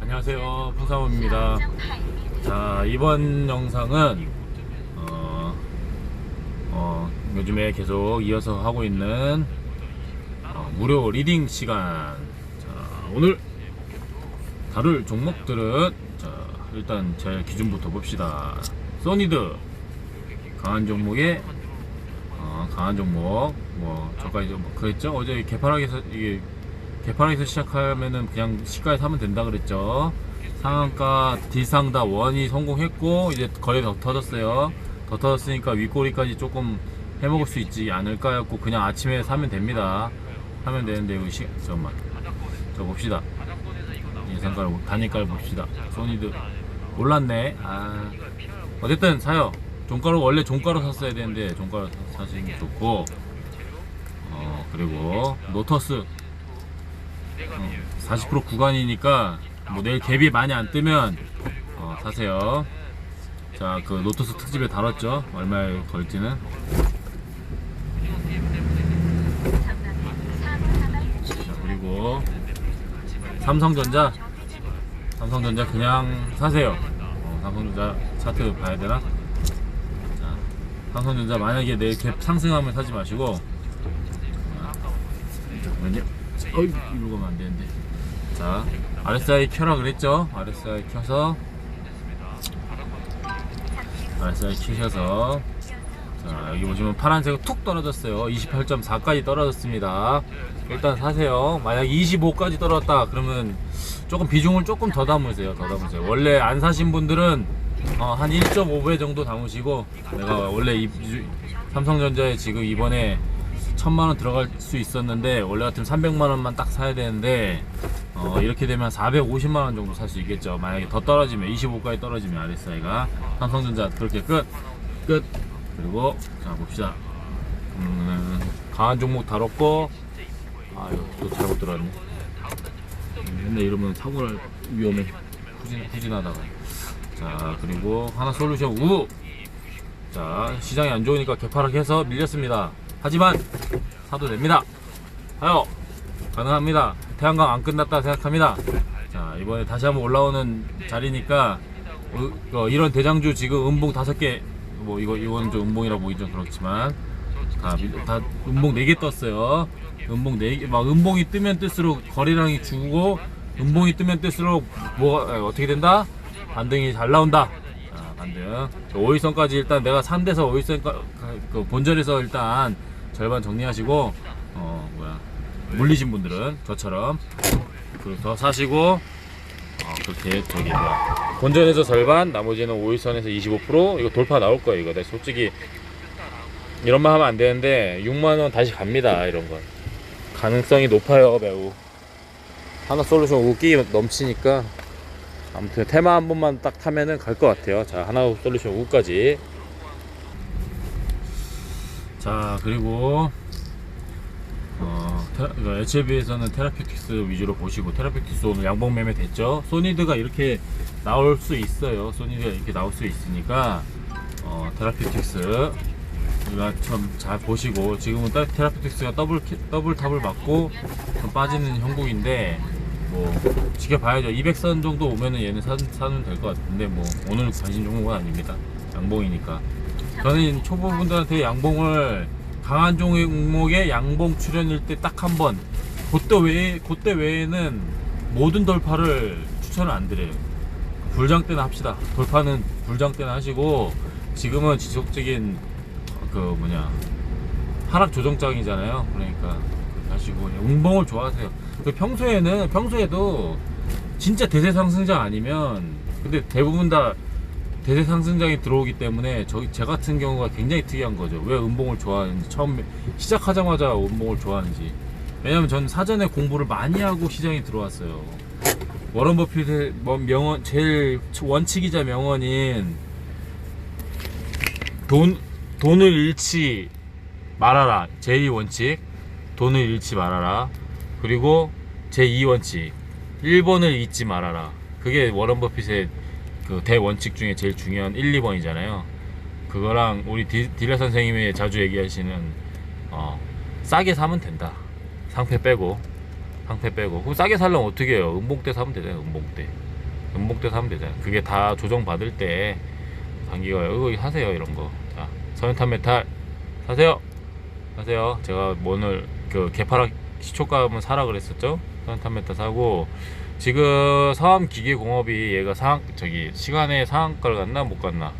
안녕하세요. 풍사모입니다. 자 이번 영상은 어, 어, 요즘에 계속 이어서 하고 있는 어, 무료 리딩 시간. 자 오늘 다룰 종목들은 자 일단 제 기준부터 봅시다. 소니드. 강한 종목에 어, 강한 종목. 뭐 저까지 뭐 그랬죠? 어제 개파락에서 이게 개파락에서 시작하면은 그냥 시가에 사면 된다 그랬죠. 상한가 딜상다 원이 성공했고 이제 거래 더 터졌어요. 더 터졌으니까 윗꼬리까지 조금 해먹을 수 있지 않을까 해갖고 그냥 아침에 사면 됩니다. 사면 되는데 시 잠깐만. 저 봅시다. 예상가를 단일가를 봅시다. 소니드 올랐네. 아. 어쨌든 사요. 종가로 원래 종가로 샀어야 되는데 종가로 사- 사시는 게 좋고. 어 그리고 노터스. 어, 40% 구간이니까 뭐 내일 갭이 많이 안 뜨면 어, 사세요. 자그 노터스 특집에 다뤘죠? 얼마에 걸지는? 자 그리고 삼성전자. 삼성전자 그냥 사세요. 어, 삼성전자 차트 봐야 되나? 자, 삼성전자 만약에 내일 갭 상승하면 사지 마시고. 자, 잠깐만요 어이 이러고 가면 안 되는데. 자 RSI 켜라 그랬죠? RSI 켜서. RSI 켜셔서. 자 여기 보시면 파란색은 툭 떨어졌어요. 28.4까지 떨어졌습니다. 일단 사세요. 만약 25까지 떨어졌다 그러면 조금 비중을 조금 더 담으세요. 더 담으세요. 원래 안 사신 분들은 어, 한 1.5배 정도 담으시고 내가 원래 이, 이- 삼성전자에 지금 이번에 천만 원 들어갈 수 있었는데 원래 같으면 300만 원만 딱 사야 되는데 어, 이렇게 되면 450만 원 정도 살 수 있겠죠. 만약에 더 떨어지면 25까지 떨어지면 RSI가 삼성전자 그렇게 끝 끝. 그리고 자 봅시다. 음, 강한 종목 다뤘고 아 이거 또 잘못 음, 맨날 이러면 사고를 위험해. 후진, 후진하다가. 자 그리고 하나 솔루션 우! 자, 시장이 안 좋으니까 개파락해서 밀렸습니다. 하지만 사도 됩니다. 하여 가능합니다. 태양광 안 끝났다 생각합니다. 자, 이번에 다시 한번 올라오는 자리니까 어, 어, 이런 대장주 지금 음봉 다섯 개, 뭐 이거 이건 좀 음봉이라고 보기 좀 그렇지만 다, 밀- 다 음봉 네 개 떴어요. 음봉 네 개, 막 음봉이 뜨면 뜰수록 거래량이 줄고 음봉이 뜨면 뜰수록 에, 어떻게 된다? 반등이 잘 나온다. 자, 반등. 5일선까지 일단 내가 산 데서 5일선 그 본전에서 일단 절반 정리하시고 어 뭐야. 물리신 분들은 저처럼 그더 사시고 어 그렇게 저기 뭐야. 본전에서 절반 나머지는 5일선에서 25% 이거 돌파 나올 거예요 이거. 솔직히 이런 말 하면 안 되는데 6만원 다시 갑니다 이런 건 가능성이 높아요 매우. 하나 솔루션 웃기 넘치니까 아무튼 테마 한 번만 딱 타면은 갈 것 같아요. 자, 하나 솔루션 우까지. 자, 그리고 어, 테라, 이거 HLB에서는 테라피틱스 위주로 보시고 테라피틱스 오늘 양봉 매매 됐죠. 소니드가 이렇게 나올 수 있어요. 소니드가 이렇게 나올 수 있으니까 어, 테라피틱스 우리가 좀잘 보시고 지금은 딱 테라피틱스가 더블 키- 더블 탑을 맞고 좀 빠지는 형국인데 뭐 지켜봐야죠. 200선 정도 오면은 얘는 사, 사면 될 것 같은데 뭐 오늘 관심 종목은 아닙니다. 양봉이니까. 저는 초보분들한테 양봉을 강한 종목의 양봉 출연일 때 딱 한 번. 그때 외에 그때 외에는 모든 돌파를 추천을 안 드려요. 불장 때나 합시다. 돌파는 불장 때나 하시고 지금은 지속적인 그 뭐냐 하락 조정장이잖아요. 그러니까 하시고 운봉을 좋아하세요. 그 평소에는 평소에도 진짜 대세 상승장 아니면 근데 대부분 다 대세 상승장이 들어오기 때문에 저, 제 같은 경우가 굉장히 특이한 거죠. 왜 운봉을 좋아하는지 처음 시작하자마자 운봉을 좋아하는지. 왜냐면 전 사전에 공부를 많이 하고 시장에 들어왔어요. 워런 버핏의 뭐 명언 제일 원칙이자 명언인 돈 돈을 잃지 말아라 제2 원칙 돈을 잃지 말아라 그리고 제2 원칙 1번을 잊지 말아라 그게 워런 버핏의 그 대원칙 중에 제일 중요한 1, 2번이잖아요. 그거랑 우리 디, 딜러 선생님이 자주 얘기하시는 어, 싸게 사면 된다. 상패 빼고 상패 빼고. 그럼 싸게 살려면 어떻게 해요? 음봉대 사면 되잖아요 음봉대 음봉대 사면 되잖아요. 그게 다 조정 받을 때 단기가 이거 사세요 이런 거자 서현탄 메탈 사세요. 사세요. 제가 뭐 오늘 그 개파락 시초가 한번 사라 그랬었죠? 서현탄 메탈 사고 지금 서암기계공업이 얘가 상한 저기 시간에 상한가를 갔나 못 갔나?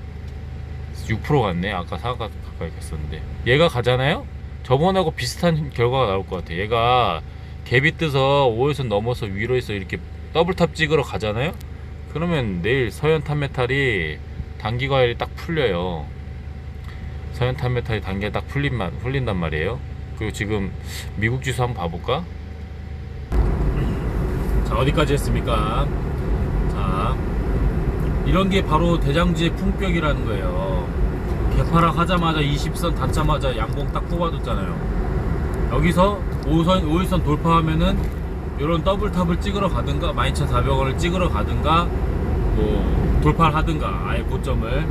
6% 갔네. 아까 상한가 가까이 갔었는데. 얘가 가잖아요? 저번하고 비슷한 결과가 나올 것 같아 얘가 갭이 뜨서 5에서 넘어서 위로 해서 이렇게 더블탑 찍으러 가잖아요? 그러면 내일 서현 탄 메탈이 단기 과열이 딱 풀려요. 서현 탄 메탈이 단기가 딱 풀린만 풀린단 말이에요. 그리고 지금 미국 지수 한번 봐볼까 자 어디까지 했습니까? 자 이런 게 바로 대장지의 품격이라는 거예요. 개파락 하자마자 20선 닿자마자 양봉 딱 뽑아줬잖아요. 여기서 5선, 5일선 돌파하면은 이런 더블탑을 찍으러 가든가 12,400원을 찍으러 가든가 뭐 돌파를 하든가 아예 고점을.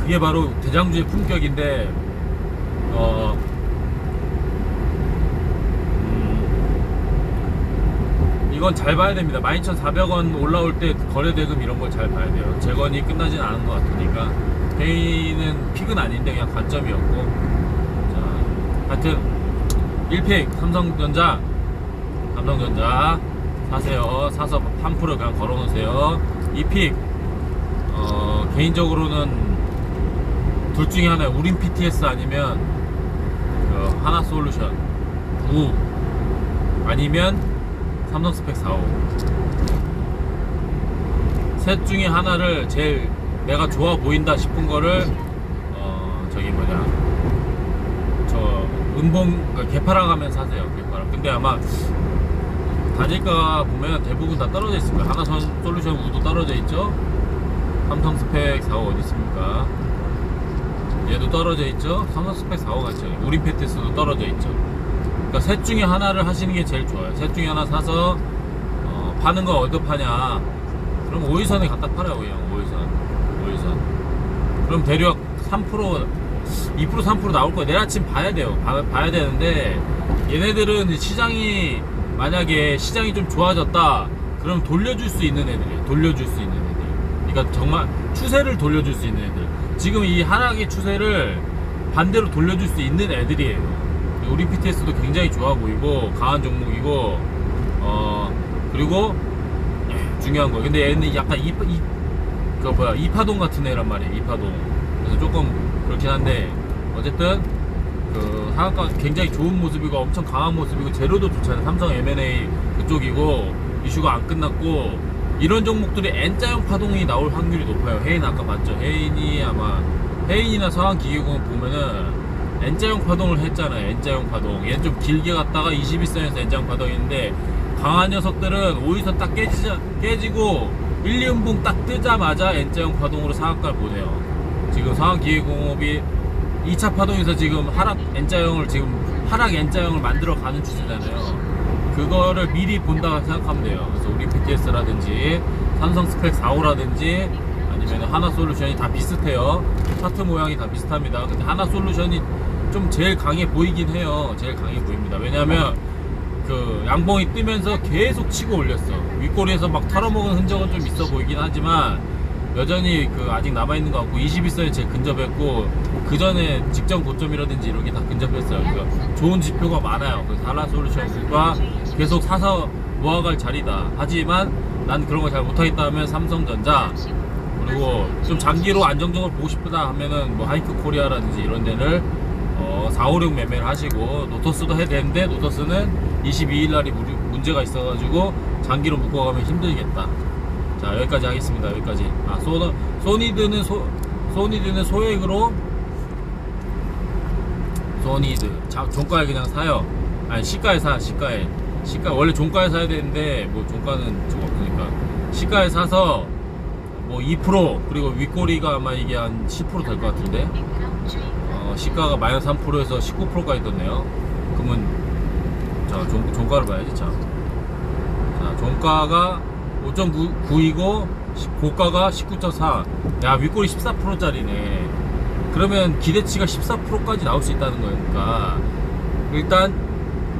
그게 바로 대장주의 품격인데 어 음, 이건 잘 봐야 됩니다. 12,400원 올라올 때 거래대금 이런 걸 잘 봐야 돼요. 재건이 끝나진 않은 것 같으니까. 개인은 픽은 아닌데 그냥 관점이었고. 자 하여튼 1픽 삼성전자. 삼성전자. 사세요. 사서 3% 그냥 걸어 놓으세요. 2픽 어, 개인적으로는 둘 중에 하나 우린 PTS 아니면 그 하나 솔루션. 우 아니면 삼성 스펙 45. 셋 중에 하나를 제일 내가 좋아 보인다 싶은 거를 어 저기 뭐냐. 저 음봉 그러니까 개파랑 하면 사세요 개파랑 근데 아마 단일가 보면 대부분 다 떨어져 있을 거예요 하나선 솔루션 우도 떨어져 있죠? 삼성 스펙 45 어디 있습니까? 얘도 떨어져 있죠? 삼성 스펙 45 같죠? 우린 패티스도 떨어져 있죠 그러니까 셋 중에 하나를 하시는 게 제일 좋아요. 셋 중에 하나 사서 어, 파는 거 어디 파냐? 그럼 5일선에 갖다 팔아요, 그냥 5일선. 5일선. 그럼 대략 3% 2% 3% 나올 거예요. 내일 아침 봐야 돼요. 봐, 봐야 되는데 얘네들은 시장이 만약에 시장이 좀 좋아졌다. 그럼 돌려줄 수 있는 애들이에요. 돌려줄 수 있는 애들. 그러니까 정말 추세를 돌려줄 수 있는 애들. 지금 이 하락의 추세를 반대로 돌려줄 수 있는 애들이에요. 우리 PTS도 굉장히 좋아 보이고 강한 종목이고 어 그리고 예, 중요한 거. 근데 얘는 약간 이, 이, 그 뭐야 이파동 같은 애란 말이에요 이파동. 그래서 조금 그렇긴 한데 어쨌든 그 상한가 굉장히 좋은 모습이고 엄청 강한 모습이고 재료도 좋잖아요. 삼성 M&A 그쪽이고 이슈가 안 끝났고 이런 종목들이 N자형 파동이 나올 확률이 높아요. 해인 아까 봤죠? 해인이 아마 해인이나 서한기계공업 보면은 N자형 파동을 했잖아요. N자형 파동. 얘는 좀 길게 갔다가 21선에서 N자형 파동인데 강한 녀석들은 5위선 딱 깨지자, 깨지고 1, 2음봉 딱 뜨자마자 N자형 파동으로 상한가를 보내요. 지금 상한기계공업이 2차 파동에서 지금 하락 N자형을 지금 하락 N자형을 만들어 가는 추세잖아요. 그거를 미리 본다 생각하면 돼요. 그래서 우리 PTS라든지 삼성 스펙 45라든지 아니면 하나 솔루션이 다 비슷해요. 차트 모양이 다 비슷합니다. 근데 하나 솔루션이 좀 제일 강해 보이긴 해요. 제일 강해 보입니다. 왜냐면 그 양봉이 뜨면서 계속 치고 올렸어. 윗꼬리에서 막 털어먹은 흔적은 좀 있어 보이긴 하지만 여전히 그 아직 남아있는 것 같고 21선에 제일 근접했고 그 전에 직전 고점이라든지 이런 게 다 근접했어요. 그러니까 좋은 지표가 많아요. 그래서 하나 솔루션과 계속 사서 모아갈 자리다. 하지만 난 그런 거 잘 못하겠다 하면 삼성전자 그리고 좀 장기로 안정적으로 보고 싶다 하면은 뭐 하이크 코리아라든지 이런 데를 어, 4, 5, 6 매매를 하시고 노토스도 해야 되는데 노토스는 22일 날이 무- 문제가 있어가지고 장기로 묶어가면 힘들겠다. 자 여기까지 하겠습니다. 여기까지. 아 소, 소니드는 소 소니드는 소액으로 소니드 자, 종가에 그냥 사요. 아니 시가에 사 시가에 시가 원래 종가에 사야 되는데 뭐 종가는 좀 없으니까 시가에 사서 뭐 2% 그리고 윗꼬리가 아마 이게 한 10%될 것 같은데 어, 시가가 마이너스 3%에서 19%까지 떴네요. 그러면 자 종, 종가를 봐야지 참. 자 종가가 5.9이고 고가가 19.4. 야 윗꼬리 14%짜리네. 그러면 기대치가 14%까지 나올 수 있다는 거니까 일단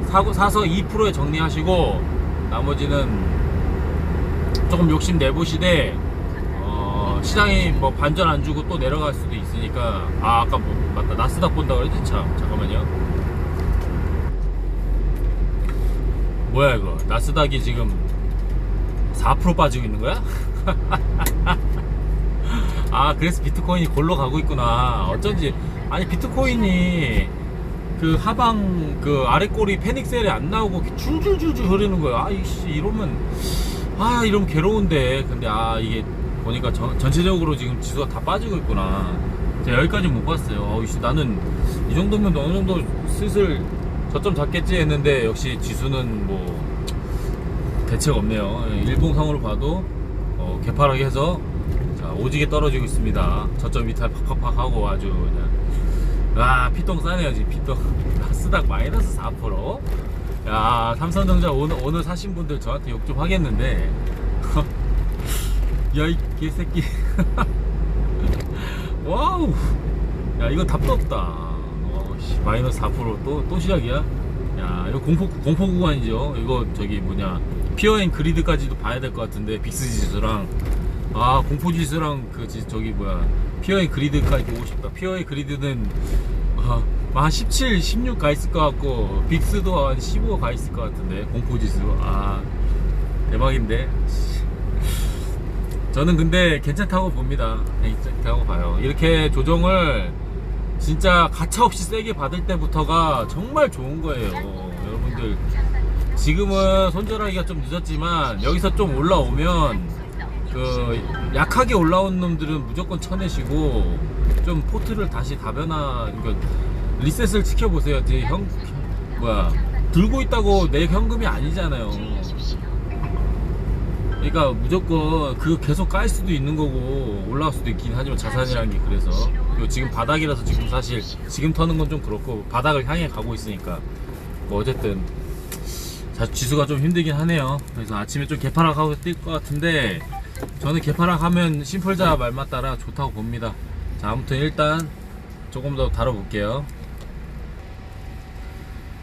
사고 사서 2%에 정리하시고 나머지는 조금 욕심 내보시되 어, 시장이 뭐 반전 안 주고 또 내려갈 수도 있 으니까 아 아까 뭐 맞다. 나스닥 본다 그랬지? 참 잠깐만요. 뭐야 이거? 나스닥이 지금 4% 빠지고 있는 거야? 아 그래서 비트코인이 골로 가고 있구나. 어쩐지. 아니 비트코인이 그 하방 그 아래 꼬리 패닉셀이 안 나오고 줄줄줄줄 흐르는 거야. 아이씨 이러면 아 이러면 괴로운데. 근데 아 이게 보니까 전, 전체적으로 지금 지수가 다 빠지고 있구나 여기까지 못 봤어요. 씨 나는 이 정도면 어느 정도 슬슬 저점 잡겠지 했는데 역시 지수는 뭐 대책 없네요. 예, 일봉 상으로 봐도 어, 개파랗게 해서 자 오지게 떨어지고 있습니다. 저점 이탈 팍팍팍 하고 아주 그냥. 아 피똥 싸네요 지금 피똥. 나스닥 마이너스 4%. 야 삼성전자 오늘 오늘 사신 분들 저한테 욕 좀 하겠는데. 야이 개새끼 와우. 야 이건 답도 없다. 어, 씨, 마이너스 4%또 또 시작이야? 야 이거 공포 공포 구간이죠. 이거 저기 뭐냐 피어앤 그리드까지도 봐야 될 것 같은데 빅스 지수랑. 아 공포 지수랑 그 지- 저기 뭐야 피어의 그리드까지 보고 싶다. 피어의 그리드는 아, 한 17, 16 가 있을 것 같고 빅스도 한 15 가 있을 것 같은데 공포 지수. 아 대박인데. 저는 근데 괜찮다고 봅니다. 괜찮다고 봐요. 이렇게 조정을 진짜 가차없이 세게 받을 때부터가 정말 좋은 거예요. 여러분들 지금은 손절하기가 좀 늦었지만 여기서 좀 올라오면 그 약하게 올라온 놈들은 무조건 쳐내시고 좀 포트를 다시 다변화 그러니까 리셋을 지켜보세요. 형 뭐야 들고 있다고 내 현금이 아니잖아요. 그러니까 무조건 그 계속 깔 수도 있는 거고 올라갈 수도 있긴 하지만 자산이라는 게 그래서 그리고 지금 바닥이라서 지금 사실 지금 터는 건 좀 그렇고 바닥을 향해 가고 있으니까 뭐 어쨌든 자, 지수가 좀 힘들긴 하네요. 그래서 아침에 좀 개파락하고 뛸 것 같은데 저는 개파락하면 심플자 말만 따라 좋다고 봅니다. 자, 아무튼 일단 조금 더 다뤄볼게요.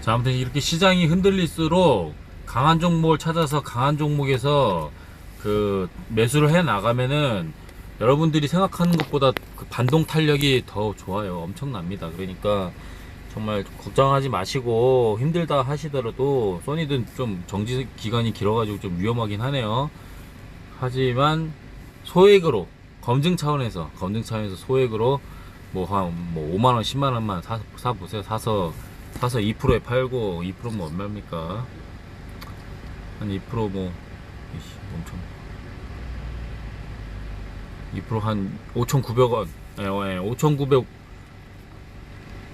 자, 아무튼 이렇게 시장이 흔들릴수록 강한 종목을 찾아서 강한 종목에서 그 매수를 해 나가면은 여러분들이 생각하는 것보다 그 반동 탄력이 더 좋아요. 엄청납니다. 그러니까 정말 걱정하지 마시고 힘들다 하시더라도 소니든 좀 정지 기간이 길어가지고 좀 위험하긴 하네요. 하지만 소액으로 검증 차원에서 검증 차원에서 소액으로 뭐한 뭐 5만 원, 10만 원만 사, 사 보세요. 사서 사서 2%에 팔고 2%뭐 얼마입니까? 한 2%뭐 이씨, 엄청 2%한 5,900원, 예, 예, 5,900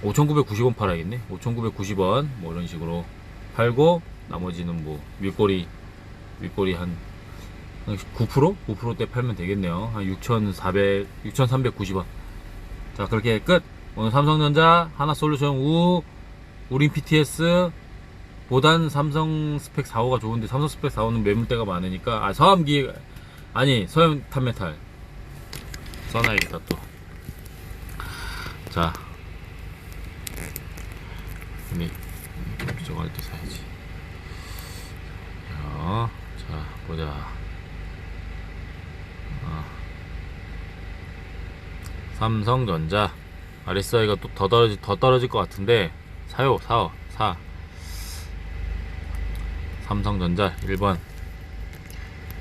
5,990원 팔아야겠네. 5,990원 뭐 이런 식으로 팔고 나머지는 뭐 윗꼬리 윗꼬리 한 9%? 9%대 팔면 되겠네요. 한 6,400, 6,390원. 자, 그렇게 끝. 오늘 삼성전자, 하나솔루션 우, 우린 PTS, 보단 삼성 스펙 4호가 좋은데 삼성 스펙 4호는 매물대가 많으니까 아 서암기 아니 서염 탄메탈 써놔야겠다 또. 자, 근데 저거 할때 사야지. 자, 자 보자. 어. 삼성전자 RSI가 또 더 떨어질 더 떨어질 것 같은데 사요 사요 사. 삼성전자 1번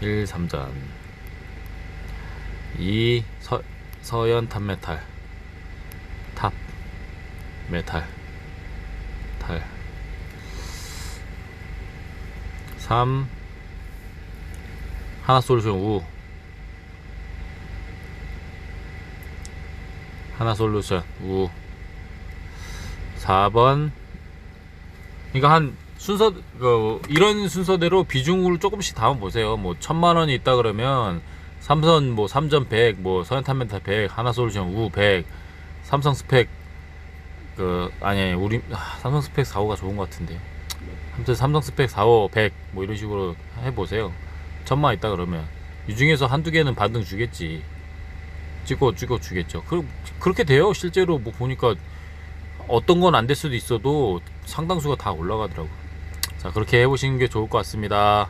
1 3전. 2 서, 서현 탑메탈. 탑 메탈. 탈. 3 하나솔루션 우. 하나솔루션 우. 4번. 그러니까 한 순서 그 이런 순서대로 비중을 조금씩 담아 보세요. 뭐 천만 원이 있다 그러면 삼선 뭐 삼전 100, 뭐 서현탄 멘탈 100, 하나솔루션 우 100, 삼성 스펙 그 아니 우리 아, 삼성 스펙 4호가 좋은 것 같은데. 아무튼 삼성 스펙 4호 100 뭐 이런 식으로 해 보세요. 천만 있다 그러면 이 중에서 한두 개는 반등 주겠지. 찍어 찍어 주겠죠. 그, 그렇게 돼요. 실제로 뭐 보니까 어떤 건 안 될 수도 있어도 상당수가 다 올라가더라고. 자 그렇게 해보시는 게 좋을 것 같습니다.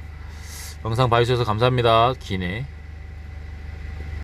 영상 봐주셔서 감사합니다. 기네